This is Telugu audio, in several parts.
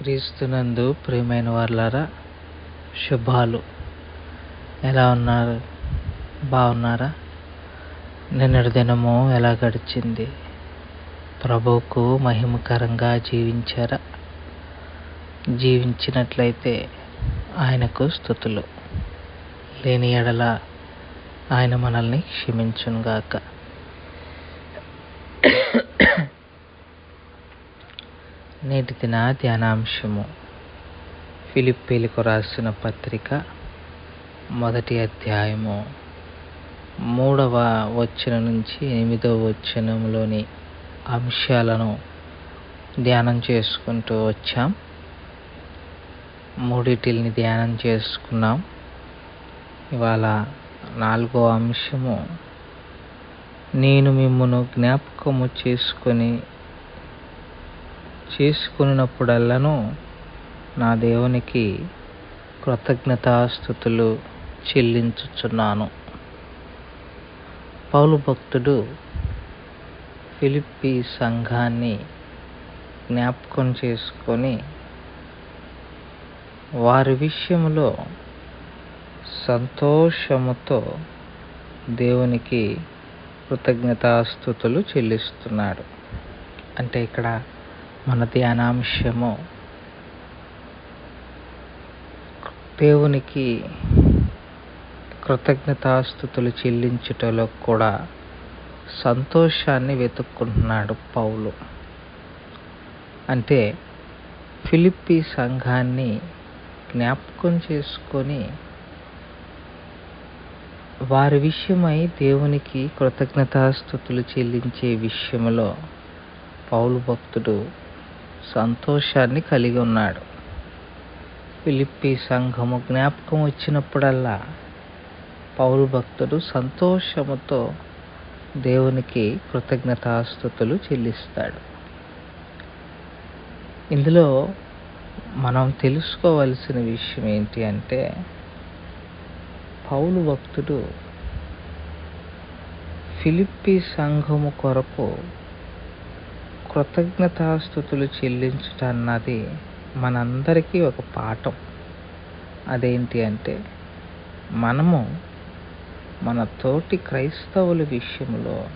క్రీస్తునందు ప్రియమైన వాళ్ళారా శుభాలు. ఎలా ఉన్నారు? బాగున్నారా? నిన్నటి దినము ఎలా గడిచింది? ప్రభువుకు మహిమకరంగా జీవించారా? జీవించినట్లయితే ఆయనకు స్థుతులు. లేని ఎడల ఆయన మనల్ని క్షమించునుగాక. నేటి దిన ధ్యానాంశము. ఫిలిప్పీలకు రాసిన పత్రిక మొదటి అధ్యాయము. మూడవ వచ్చిన నుంచి ఎనిమిదవ వచ్చనంలోని అంశాలను ధ్యానం చేసుకుంటూ వచ్చాం. మూడిటిని ధ్యానం చేసుకున్నాం. ఇవాళ నాలుగో అంశము. నేను మిమ్మను జ్ఞాపకము చేసుకొని చేసుకున్నప్పుడల్లను నా దేవునికి కృతజ్ఞతాస్థుతులు చెల్లించుచున్నాను. పౌలు భక్తుడు ఫిలిప్పి సంఘాన్ని జ్ఞాపకం చేసుకొని వారి విషయంలో సంతోషముతో దేవునికి కృతజ్ఞతాస్థుతులు చెల్లిస్తున్నాడు. అంటే ఇక్కడ మన ధ్యానాంశము దేవునికి కృతజ్ఞతాస్థుతులు చెల్లించుటలో కూడా సంతోషాన్ని వెతుక్కుంటున్నాడు పౌలు. అంటే ఫిలిప్పి సంఘాన్ని జ్ఞాపకం చేసుకొని వారి విషయమై దేవునికి కృతజ్ఞతాస్థుతులు చెల్లించే విషయంలో పౌలు భక్తుడు సంతోషాన్ని కలిగి ఉన్నాడు. ఫిలిప్పి సంఘము జ్ఞాపకం వచ్చినప్పుడల్లా పౌలు భక్తుడు సంతోషముతో దేవునికి కృతజ్ఞతాస్థుతులు చెల్లిస్తాడు. ఇందులో మనం తెలుసుకోవలసిన విషయం ఏంటి అంటే పౌలు భక్తుడు ఫిలిప్పి సంఘము కొరకు కృతజ్ఞతాస్థుతులు చెల్లించుట అన్నది మనందరికీ ఒక పాఠం. అదేంటి అంటే మనము మన తోటి క్రైస్తవుల విషయంలో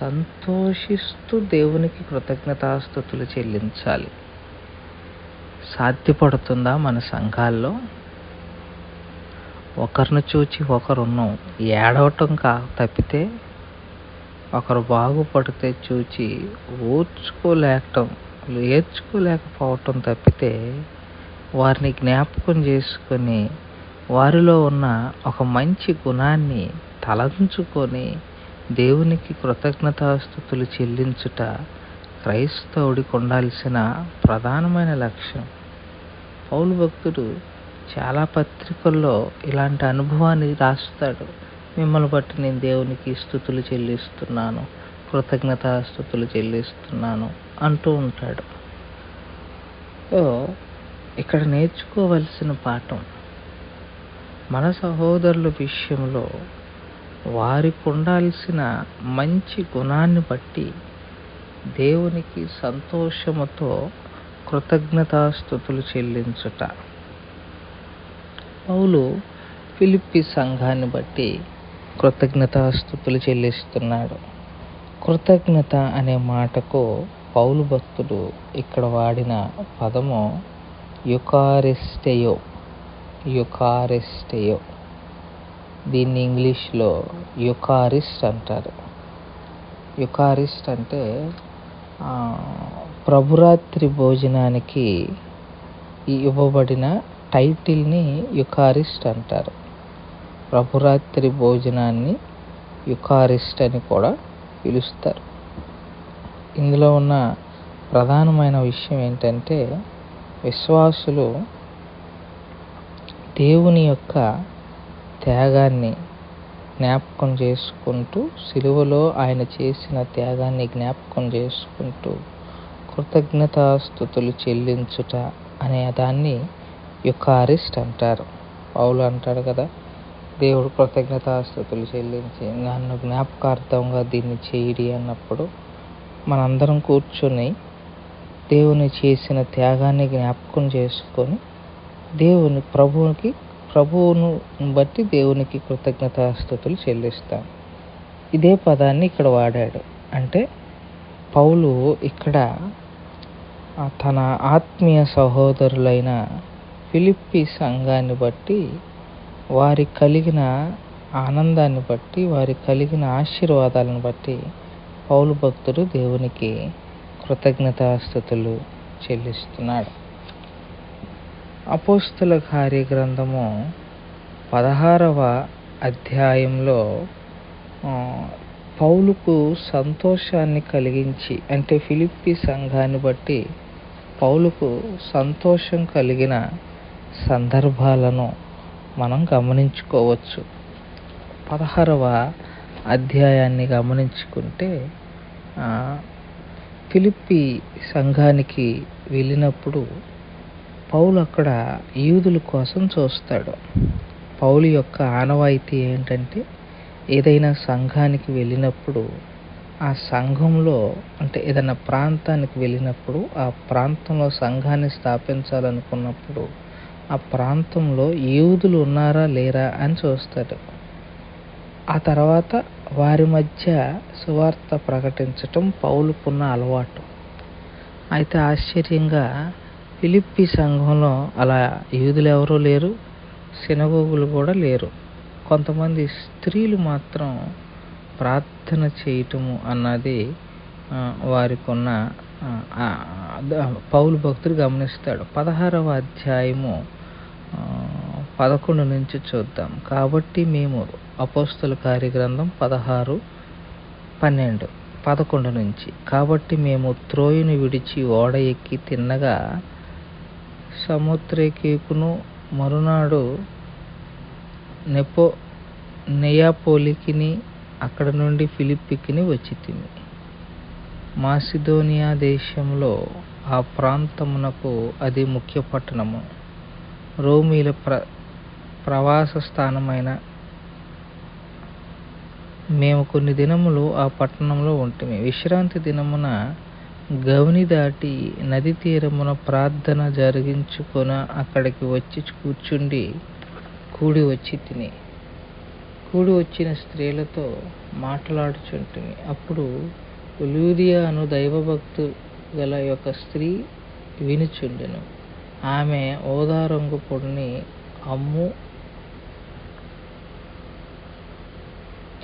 సంతోషిస్తూ దేవునికి కృతజ్ఞతాస్థుతులు చెల్లించాలి. సాధ్యపడుతుందా మన సంఘాల్లో? ఒకరిని చూచి ఒకరును ఏడవటం కా తప్పితే ఒకరు బాగుపడితే చూచి ఓర్చుకోలేకటం ఏర్చుకోలేకపోవటం తప్పితే వారిని జ్ఞాపకం చేసుకొని వారిలో ఉన్న ఒక మంచి గుణాన్ని తలంచుకొని దేవునికి కృతజ్ఞతాస్థుతులు చెల్లించుట క్రైస్తవుడికి ఉండాల్సిన ప్రధానమైన లక్ష్యం. పౌలు భక్తుడు చాలా పత్రికల్లో ఇలాంటి అనుభవాన్ని రాస్తాడు. మిమ్మల్ని బట్టి నేను దేవునికి స్థుతులు చెల్లిస్తున్నాను. కృతజ్ఞతాస్థుతులు చెల్లిస్తున్నాను అంటూ ఉంటాడు. ఇక్కడ నేర్చుకోవలసిన పాఠం. మన సహోదరుల విషయంలో వారికి ఉండాల్సిన మంచి గుణాన్ని బట్టి దేవునికి సంతోషముతో కృతజ్ఞతాస్థుతులు చెల్లించుట. పౌలు ఫిలిప్పి సంఘాన్ని బట్టి కృతజ్ఞతాస్థుతులు చెల్లిస్తున్నాడు. కృతజ్ఞత అనే మాటకు పౌలు భక్తుడు ఇక్కడ వాడిన పదము యుకారిస్టెయో యుకారిస్టెయో. దీన్ని ఇంగ్లీష్లో యుకారిస్ట్ అంటారు. యుకారిస్ట్ అంటే ప్రభురాత్రి భోజనానికి ఇవ్వబడిన టైటిల్ని యుకారిస్ట్ అంటారు. ప్రభురాత్రి భోజనాన్ని యుకారిస్ట్ అని కూడా పిలుస్తారు. ఇందులో ఉన్న ప్రధానమైన విషయం ఏంటంటే విశ్వాసులు దేవుని యొక్క త్యాగాన్ని జ్ఞాపకం చేసుకుంటూ సిలువలో ఆయన చేసిన త్యాగాన్ని జ్ఞాపకం చేసుకుంటూ కృతజ్ఞతాస్థుతులు చెల్లించుట అనే దాన్ని యుకారిస్ట్ అంటారు. పౌలు అంటాడు కదా దేవుడు కృతజ్ఞతాస్థుతులు చెల్లించి నన్ను జ్ఞాపకార్థంగా దీన్ని చేయడి అన్నప్పుడు మనందరం కూర్చొని దేవుని చేసిన త్యాగాన్ని జ్ఞాపకం చేసుకొని దేవుని ప్రభువుకి ప్రభువును బట్టి దేవునికి కృతజ్ఞతాస్థుతులు చెల్లిస్తాం. ఇదే పదాన్ని ఇక్కడ వాడాడు. అంటే పౌలు ఇక్కడ తన ఆత్మీయ సహోదరులైన ఫిలిప్పి సంఘాన్ని బట్టి వారి కలిగిన ఆనందాన్ని బట్టి వారి కలిగిన ఆశీర్వాదాలను బట్టి పౌలు భక్తుడు దేవునికి కృతజ్ఞతాస్థుతులు చెల్లిస్తున్నాడు. అపోస్తుల కార్య గ్రంథము పదహారవ అధ్యాయంలో పౌలుకు సంతోషాన్ని కలిగించి అంటే ఫిలిప్పి సంఘాన్ని బట్టి పౌలుకు సంతోషం కలిగిన సందర్భాలను మనం గమనించుకోవచ్చు. పదహారవ అధ్యాయాన్ని గమనించుకుంటే ఆ, ఫిలిప్పి సంఘానికి వెళ్ళినప్పుడు పౌలు అక్కడ యూదుల కోసం చూస్తాడు. పౌలు యొక్క ఆనవాయితీ ఏంటంటే ఏదైనా సంఘానికి వెళ్ళినప్పుడు ఆ సంఘంలో అంటే ఏదైనా ప్రాంతానికి వెళ్ళినప్పుడు ఆ ప్రాంతంలో సంఘాన్ని స్థాపించాలనుకున్నప్పుడు ఆ ప్రాంతంలో యూదులు ఉన్నారా లేరా అని చూస్తాడు. ఆ తర్వాత వారి మధ్య సువార్త ప్రకటించటం పౌలుకున్న అలవాటు. అయితే ఆశ్చర్యంగా ఫిలిప్పి సంఘంలో అలా యూదులు ఎవరూ లేరు సినగోగులు కూడా లేరు. కొంతమంది స్త్రీలు మాత్రం ప్రార్థన చేయటము అన్నది వారికి ఉన్న పౌలు భక్తుడు గమనిస్తాడు. పదహారవ అధ్యాయము పదకొండు నుంచి చూద్దాం. కాబట్టి మేము అపోస్తుల కార్యగ్రంథం పదహారు పన్నెండు పదకొండు నుంచి. కాబట్టి మేము త్రోయుని విడిచి ఓడ ఎక్కి తిన్నగా సముద్రకేకును మరునాడు నెపో నెయాపోలికిని అక్కడ నుండి ఫిలిప్పికిని వచ్చి తిని. మాసిదోనియా దేశంలో ఆ ప్రాంతమునకు అది ముఖ్య పట్టణము. రోమీల ప్ర ప్రవాస స్థానమైన మేము కొన్ని దినములు ఆ పట్టణంలో ఉంటిమి. విశ్రాంతి దినమున గవిని దాటి నది తీరమున ప్రార్థన జరిగించుకొన అక్కడికి వచ్చి కూర్చుండి కూడి వచ్చి తిని. కూడి వచ్చిన స్త్రీలతో మాట్లాడుచుంటిమి. అప్పుడు లూదియా అను దైవభక్తు గల యొక్క స్త్రీ వినుచుండెను. ఆమె ఓదారంగు పొడిని అమ్ము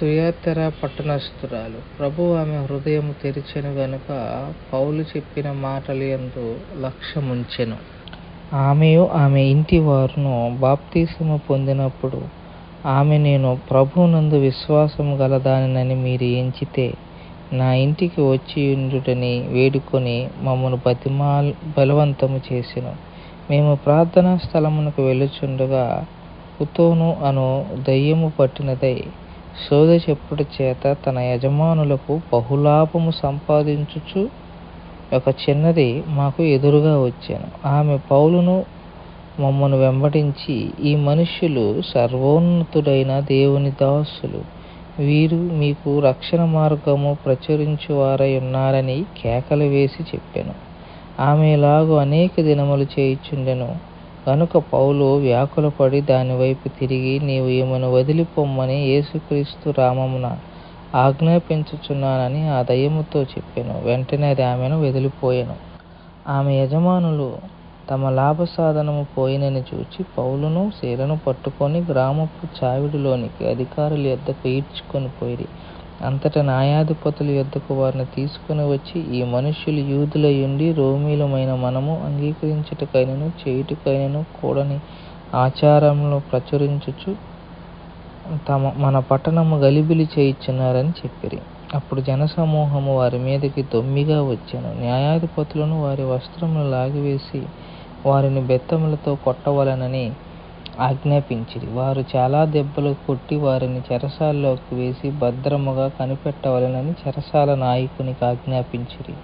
తుయాతెర పట్టణస్థురాలు. ప్రభు ఆమె హృదయం తెరిచెను గనుక పౌలు చెప్పిన మాటలు ఎందు లక్ష్యముంచెను. ఆమెయు ఆమె ఇంటి వారును బాప్తీసము పొందినప్పుడు ఆమె నేను ప్రభునందు విశ్వాసం గలదానినని మీరు ఎంచితే నా ఇంటికి వచ్చి ఉండుటని వేడుకొని మమ్మను బతిమాల్ బలవంతము చేసెను. మేము ప్రార్థనా స్థలమునకు వెళ్ళుచుండగా కుతోను అను దయ్యము పట్టినదై సోద చెప్పుట చేత తన యజమానులకు బహులాభము సంపాదించుచు ఒక చిన్నది మాకు ఎదురుగా వచ్చాను. ఆమె పౌలును మమ్మను వెంబడించి ఈ మనుష్యులు సర్వోన్నతుడైన దేవుని దాసులు. వీరు మీకు రక్షణ మార్గము ప్రచురించువారై ఉన్నారని కేకలు వేసి చెప్పాను. ఆమె ఇలాగూ అనేక దినములు చేయుచుండెను. కనుక పౌలు వ్యాకులపడి దాని వైపు తిరిగి నీవు ఈమెను వదిలిపొమ్మని యేసుక్రీస్తు రామమున ఆజ్ఞాపించుచున్నానని ఆ దయ్యముతో చెప్పాను. వెంటనే అది ఆమెను వదిలిపోయాను. ఆమె యజమానులు తమ లాభ సాధనము పోయినని చూచి పౌలును శీలను పట్టుకొని గ్రామపు చావిడిలోనికి అధికారుల యొద్దకు ఈడ్చుకొని పోయిరి. అంతటా న్యాయాధిపతుల యొద్దకు వారిని తీసుకుని వచ్చి ఈ మనుష్యులు యూదులయుండి రోమీలమైన మనము అంగీకరించుటకైనను చేయుటకైనను కూడని ఆచారంలో ప్రచురించుచు తమ మన పట్టణము గలిబిలి చేయుచున్నారని చెప్పిరి. అప్పుడు జనసమూహము వారి మీదకి దొమ్మిగా వచ్చాను. న్యాయాధిపతులను వారి వస్త్రములు లాగివేసి వారిని బెత్తములతో కొట్టవలెనని ఆజ్ఞాపించిరి. వారు చాలా దెబ్బలు కొట్టి వారిని చెరసాల్లోకి వేసి భద్రముగా కనిపెట్టవలెనని చెరసాల నాయకునికి ఆజ్ఞాపించిరి.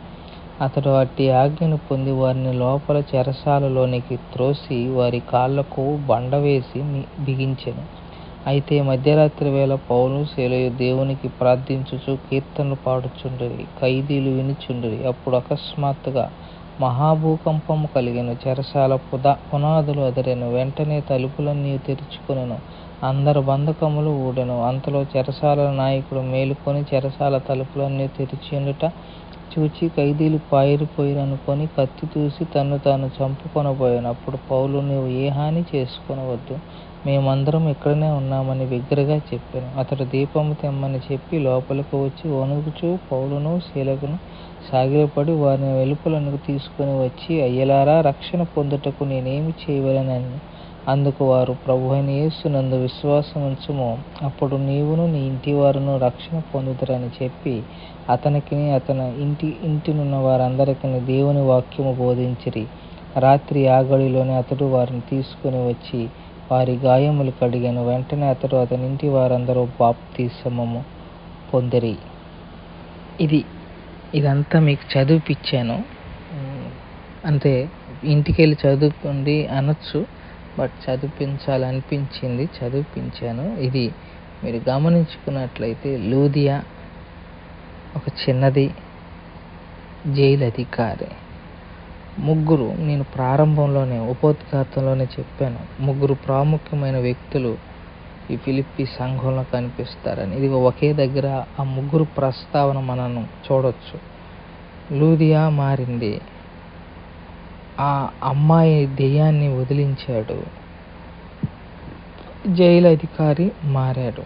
అతడు అట్టి ఆజ్ఞను పొంది వారిని లోపల చెరసాలలోనికి త్రోసి వారి కాళ్ళకు బండ వేసి బిగించెను. అయితే మధ్యరాత్రి వేళ పౌలు శీలయు దేవునికి ప్రార్థించుచు కీర్తనలు పాడుచుండిరి ఖైదీలు వినుచుండిరి. అప్పుడు అకస్మాత్తుగా మహాభూకంపము కలిగెను చెరసాల పుద పునాదులు అదిరెను. వెంటనే తలుపులన్నీ తెరుచుకొనెను. అందరు బంధకములు ఊడెను. అంతలో చెరసాల నాయకుడు మేలుకొని చెరసాల తలుపులన్నీ తెరిచియుండుట చూచి ఖైదీలు పారిపోయిరనుకొని కత్తి తూసి తన్ను తాను చంపుకొనబోయాను. అప్పుడు పౌలు నీవు ఏ హాని చేసుకొనవద్దు. మేమందరం ఇక్కడనే ఉన్నామని బిగ్గరగా చెప్పాను. అతడు దీపము తెమ్మని చెప్పి లోపలికి వచ్చి వణుకుచూ పౌలును శీలకును సాగిలపడి వారిని వెలుపలకు తీసుకొని వచ్చి అయ్యలారా రక్షణ పొందుటకు నేనేమి చేయవలెనని అందుకు వారు ప్రభు అయిన యేసునందు విశ్వాసం ఉంచుము. అప్పుడు నీవును నీ ఇంటి వారును రక్షణ పొందుతారని చెప్పి అతనికిని అతని ఇంటి ఇంటినున్న వారందరికీ దేవుని వాక్యము బోధించిరి. రాత్రి ఆ గడిలోనే అతడు వారిని తీసుకొని వచ్చి వారి గాయములు కడిగాను. వెంటనే అతడు అతని ఇంటి వారందరూ బాప్తిసమము పొందిరి. ఇది ఇదంతా మీకు చదివిపించాను అంటే ఇంటికి వెళ్ళి చదువుకోండి అనొచ్చు. బట్ చదివించాలనిపించింది చదివించాను. ఇది మీరు గమనించుకున్నట్లయితే లూదియా ఒక చిన్నది జైలు అధికారి ముగ్గురు నేను ప్రారంభంలోనే ఉపోద్ఘాతంలోనే చెప్పాను. ముగ్గురు ప్రాముఖ్యమైన వ్యక్తులు ఈ ఫిలిప్పి సంఘంలో కనిపిస్తారని. ఇది ఒకే దగ్గర ఆ ముగ్గురు ప్రస్తావన మనను చూడొచ్చు. లూదియా మారింది. ఆ అమ్మాయి దెయ్యాన్ని వదిలించాడు. జైలు అధికారి మారాడు.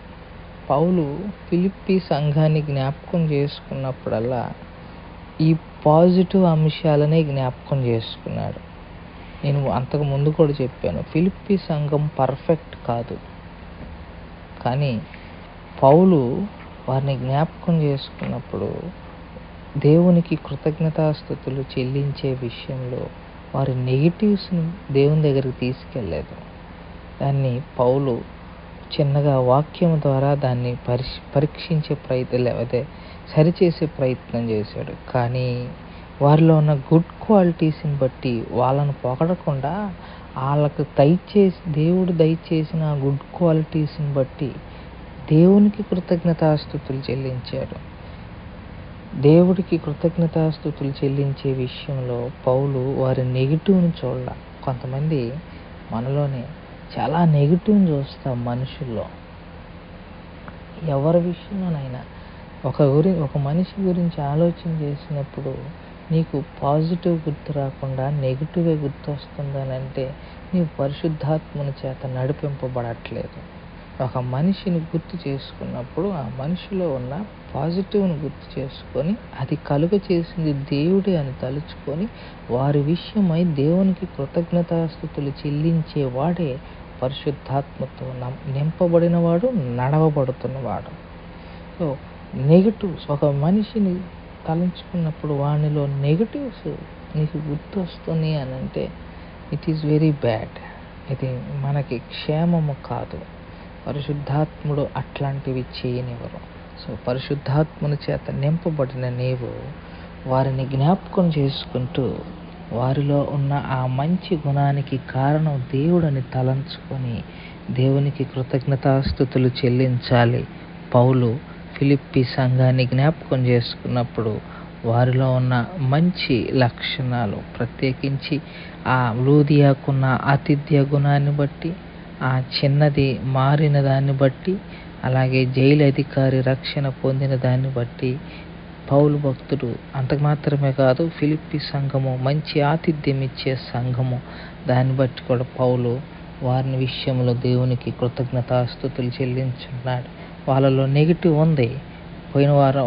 పౌలు ఫిలిప్పి సంఘాన్ని జ్ఞాపకం చేసుకున్నప్పుడల్లా ఈ పాజిటివ్ అంశాలనే జ్ఞాపకం చేసుకున్నాడు. నేను అంతకు ముందు కూడా చెప్పాను ఫిలిప్పి సంఘం పర్ఫెక్ట్ కాదు. కానీ పౌలు వారిని జ్ఞాపకం చేసుకున్నప్పుడు దేవునికి కృతజ్ఞతాస్థుతులు చెల్లించే విషయంలో వారి నెగిటివ్స్ని దేవుని దగ్గరికి తీసుకెళ్ళలేదు. దాన్ని పౌలు చిన్నగా వాక్యం ద్వారా దాన్ని పరిష్ పరీక్షించే ప్రయత్నం లేకపోతే సరిచేసే ప్రయత్నం చేశాడు. కానీ వారిలో ఉన్న గుడ్ క్వాలిటీస్ని బట్టి వాళ్ళను పొగడకుండా వాళ్ళకు దయచేసి దేవుడు దయచేసిన గుడ్ క్వాలిటీస్ని బట్టి దేవునికి కృతజ్ఞతాస్థుతులు చెల్లించాడు. దేవుడికి కృతజ్ఞతాస్థుతులు చెల్లించే విషయంలో పౌలు వారి నెగిటివ్ని చూడాల. కొంతమంది మనలోనే చాలా నెగిటివ్ని చూస్తాం మనుషుల్లో. ఎవరి విషయంలోనైనా ఒక గురి ఒక మనిషి గురించి ఆలోచన చేసినప్పుడు నీకు పాజిటివ్ గుర్తు రాకుండా నెగిటివే గుర్తు వస్తుందని అంటే నీవు పరిశుద్ధాత్మని చేత నడిపింపబడట్లేదు. ఒక మనిషిని గుర్తు చేసుకున్నప్పుడు ఆ మనిషిలో ఉన్న పాజిటివ్ని గుర్తు చేసుకొని అది కలుగ చేసింది దేవుడే అని తలుచుకొని వారి విషయమై దేవునికి కృతజ్ఞతాస్థుతులు చెల్లించే వాడే పరిశుద్ధాత్మతో నింపబడినవాడు నడవబడుతున్నవాడు. సో నెగిటివ్స్ ఒక మనిషిని తలంచుకున్నప్పుడు వానిలో నెగిటివ్స్ నీకు గుర్తు వస్తున్నాయి అని అంటే ఇట్ ఈస్ వెరీ బ్యాడ్. ఇది మనకి క్షేమము కాదు. పరిశుద్ధాత్ముడు అట్లాంటివి చేయనివ్వరు. సో పరిశుద్ధాత్ముని చేత నింపబడిన నీవు వారిని జ్ఞాపకం చేసుకుంటూ వారిలో ఉన్న ఆ మంచి గుణానికి కారణం దేవుడని తలంచుకొని దేవునికి కృతజ్ఞతాస్థుతులు చెల్లించాలి. పౌలు ఫిలిప్పి సంఘాన్ని జ్ఞాపకం చేసుకున్నప్పుడు వారిలో ఉన్న మంచి లక్షణాలు ప్రత్యేకించి ఆ లూదియాకున్న ఆతిథ్య గుణాన్ని బట్టి ఆ చిన్నది మారిన దాన్ని బట్టి అలాగే జైలు అధికారి రక్షణ పొందిన దాన్ని బట్టి పౌలు భక్తుడు అంతకు మాత్రమే కాదు ఫిలిప్పి సంఘము మంచి ఆతిథ్యం ఇచ్చే సంఘము. దాన్ని బట్టి కూడా పౌలు వారిని విషయంలో దేవునికి కృతజ్ఞతాస్థుతులు చెల్లించున్నాడు. వాళ్ళలో నెగిటివ్ ఉంది. పోయిన వారం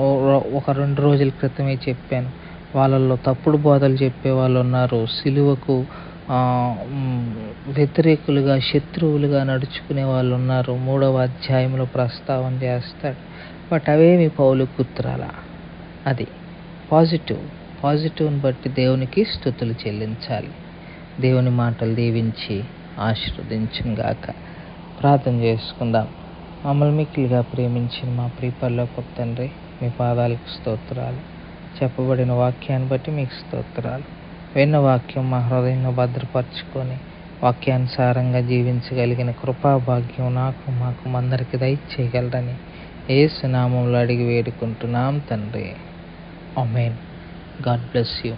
ఒక రెండు రోజుల క్రితమే చెప్పాను. వాళ్ళల్లో తప్పుడు బోధలు చెప్పే వాళ్ళు ఉన్నారు. సిలువకు వ్యతిరేకులుగా శత్రువులుగా నడుచుకునే వాళ్ళు ఉన్నారు. మూడవ అధ్యాయంలో ప్రస్తావన చేస్తాడు. బట్ అవేమి పౌలు కుత్రాల? అది పాజిటివ్. పాజిటివ్ని బట్టి దేవునికి స్థుతులు చెల్లించాలి. దేవుని మాటలు దీవించి ఆశీర్వదించుగాక ప్రార్థన చేసుకుందాం. మమ్మల్ని మిక్కిలిగా ప్రేమించిన మా ప్రియపరలోకి తండ్రి మీ పాదాలకు స్తోత్రాలు. చెప్పబడిన వాక్యాన్ని బట్టి మీకు స్తోత్రాలు. విన్న వాక్యం మా హృదయంలో భద్రపరచుకొని వాక్యానుసారంగా జీవించగలిగిన కృపాభాగ్యం నాకు మాకు అందరికి దయచేయగలరని ఏసు నామంలో అడిగి వేడుకుంటున్నాం తండ్రి. Amen God bless you.